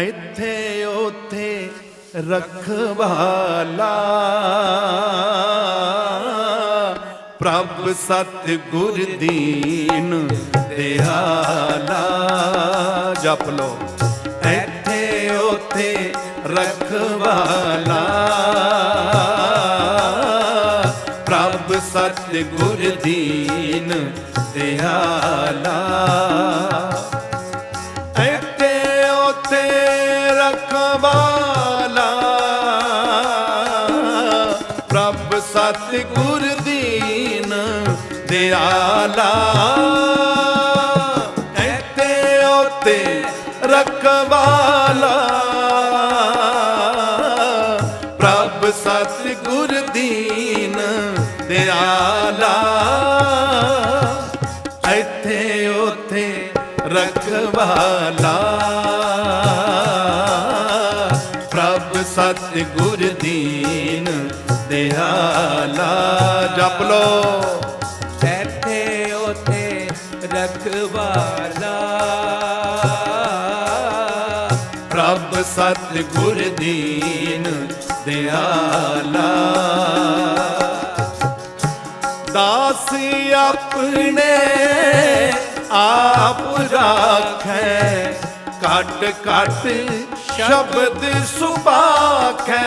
ਇੱਥੇ, ਉੱਥੇ ਰਖਵਾਲਾ ਪ੍ਰਭ ਸਤ ਗੁਰ ਦੀਨ ਦਿਆਲਾ ਜਪ ਲੋ ਇੱਥੇ, ਉੱਥੇ ਰਖਵਾਲਾ ਪ੍ਰਭ ਸਤ ਗੁਰ ਦੀਨ ਦਿਆਲਾ ਦੀਨ ਦਿਆਲਾ। ਇੱਥੇ ਉਥੇ ਰਖਵਾਲਾ। ਪ੍ਰਭ ਸਤ ਗੁਰ ਦੀਨ ਦਿਆਲਾ। ਇੱਥੇ ਉਥੇ ਰਖਵਾਲਾ। ਪ੍ਰਭ ਸਤ ਗੁਰ ਦੀਨ ਦਿਆਲਾ ਜਪ ਲੋ। ਇੱਥੇ ਉਥੇ ਰਖਵਾਲਾ। ਪ੍ਰਭ ਸਤ ਗੁਰ ਦੀਨ ਦਿਆਲਾ। ਦਾਸ ਆਪਣੇ ਆਪ ਰਾਖੈ ਘਟ ਘਟ ਸ਼ਬਦ ਸੁਭਾਖੈ।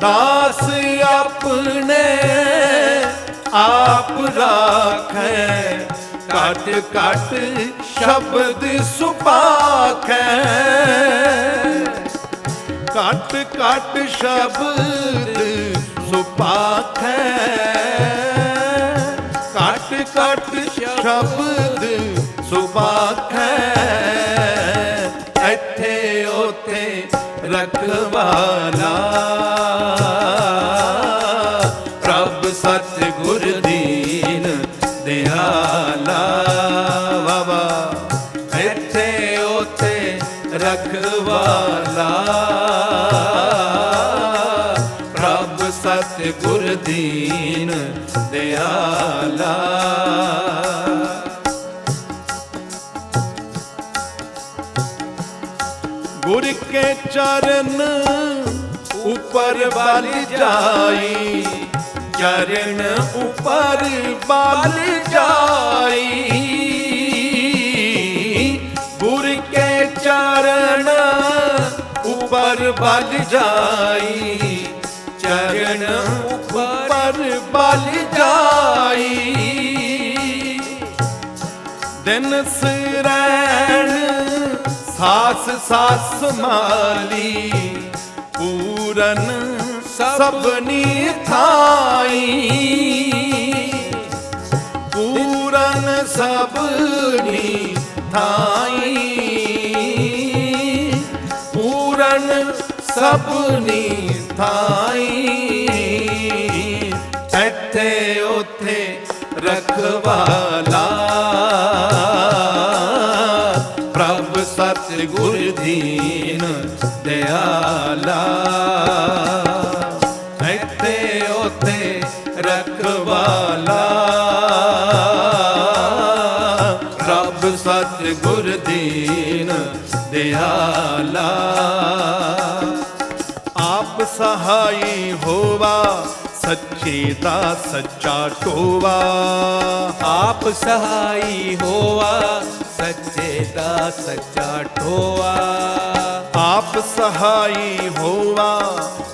ਦਾਸ ਆਪਣੇ ਆਪ ਰਾਖੈ। ਘਟ ਘਟ ਸ਼ਬਦ ਸੁਭਾਖੈ। ਘਟ ਘਟ ਸ਼ਬਦ ਸੁਭਾਖੈ। ਘਟ ਘਟ ਸ਼ਬਦ ਰਖਵਾਲਾ ਪ੍ਰਭ ਸਤ ਗੁਰ ਦੀਨ ਦਿਆਲਾ। ਬਾਬਾ ਇੱਥੇ, ਉਥੇ ਰਖਵਾਲਾ। ਪ੍ਰਭ ਸਤ ਗੁਰ ਦੀਨ ਦਿਆਲਾ। ਗੁਰ ਕੇ ਚਰਨ ਉਪਰ ਬਲ ਜਾਈ, ਚਰਨ ਉਪਰ ਬਲ ਜਾਈ। ਗੁਰ ਕੇ ਚਰਨ ਉਪਰ ਬਲ ਜਾਈ, ਚਰਨ ਉਪਰ ਬਲ ਜਾਈ। ਦਿਨ ਸਿਰੈਣ ਸਾਸ ਸਾਸ ਮਾਲੀ ਪੂਰਨ ਸਭਨੀ ਥਾਈ। ਪੂਰਨ ਸਭਨੀ ਥਾਈ। ਪੂਰਨ ਸਭਨੀ ਥਾਈ। ਇੱਥੇ, ਉੱਥੇ ਰਖਵਾਲਾ। ਦੀਨ ਦਿਆਲਾ ਇੱਥੇ ਉਥੇ ਰਖਵਾਲਾ ਰੱਬ ਸਤ ਗੁਰ ਦੀਨ ਦਿਆਲਾ ਆਪ ਸਹਾਈ ਹੋਵਾ ਸੱਚੇ ਦਾ ਸੱਚਾ ਟੋਵਾ ਆਪ ਸਹਾਈ ਹੋਵਾ ਦਾ ਸੱਚਾ ਠੋਆ ਆਪ ਸਹਾਈ ਹੋਵਾ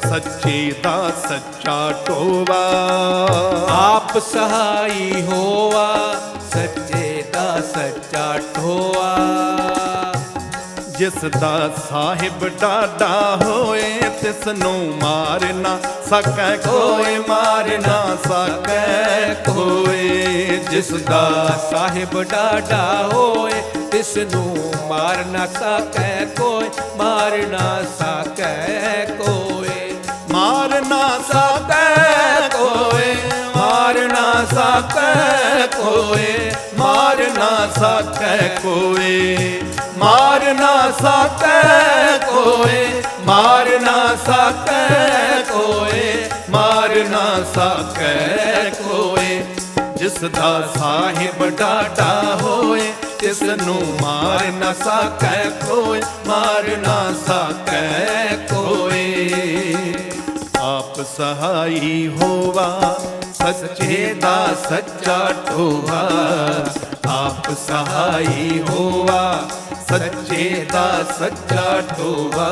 ਸੱਚੇ ਦਾ ਸੱਚਾ ਟੋਵਾ ਆਪ ਸਹਾਈ ਹੋਵਾ ਸੱਚੇ ਦਾ ਸੱਚਾ ਠੋਆ ਜਿਸ ਦਾ ਸਾਹਿਬ ਡਾਡਾ ਹੋਏ ਤਿਸ ਨੂੰ ਮਾਰ ਨਾ ਸਕੈ ਕੋਈ ਮਾਰ ਨਾ ਸਕੈ ਕੋਈ ਜਿਸ ਦਾ ਸਾਹਿਬ ਡਾਡਾ ਹੋਏ ਤਿਸ ਨੂੰ ਮਾਰ ਨਾ ਸਕੈ ਕੋਈ, ਮਾਰ ਨਾ ਸਕੈ ਕੋਈ। ਮਾਰ ਨਾ ਸਕੈ ਕੋਈ, ਮਾਰ ਨਾ ਸਕੈ ਕੋਈ, ਮਾਰ ਨਾ ਸਕੈ ਕੋਈ। ਮਾਰ ਨਾ ਸਕੈ ਕੋਈ, ਮਾਰ ਨਾ ਸਕੈ ਕੋਈ, ਮਾਰ ਨਾ ਸਕੈ ਕੋਈ। ਜਿਸ ਦਾ ਸਾਹਿਬ ਡਾਡਾ ਹੋਏ ਤਿਸ ਨੂੰ ਮਾਰ ਨਾ ਸਕੈ ਕੋਈ, ਮਾਰ ਨਾ ਸਕੈ ਕੋਈ। ਆਪ ਸਹਾਈ ਹੋਵਾ, ਸੱਚੇ ਦਾ ਸੱਚਾ ਟੋਵਾ ਆਪ ਸਹਾਈ ਹੋਵਾ, ਸੱਚੇ ਦਾ ਸੱਚਾ ਟੋਵਾ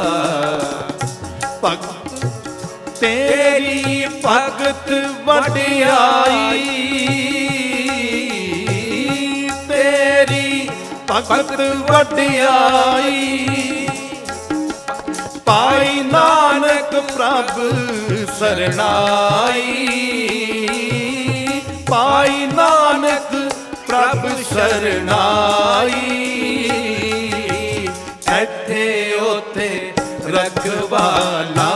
ਭਗਤ ਤੇਰੀ ਭਗਤ ਵਡਿਆਈ। ਭਗਤ ਵਡਿਆਈ। ਪਾਈ ਨਾਨਕ ਪ੍ਰਭ ਸ਼ਰਨਾਈ ਪਾਈ ਨਾਨਕ ਪ੍ਰਭ ਸ਼ਰਨਾਈ ਇੱਥੇ ਉਥੇ ਰਖਵਾਲਾ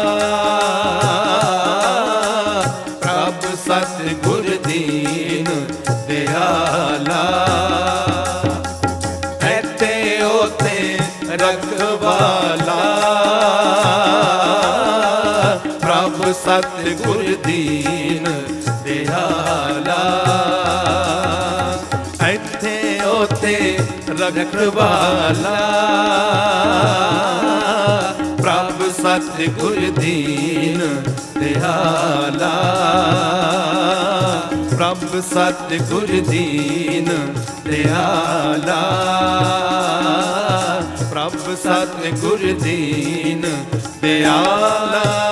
ਪ੍ਰਭ ਸਤ ਦੀਨ ਦਿਆਲਾ ਇੱਥੇ ਉਥੇ ਰਖਵਾਲਾ ਪ੍ਰਭ ਸਤ ਗੁਰ ਦੀਨ ਦਿਆਲਾ ਪ੍ਰਭ ਸਤ ਦੀਨ ਦਿਆਲਾ ਪ੍ਰਭ ਸਤ ਦੀਨ ਦਿਆਲਾ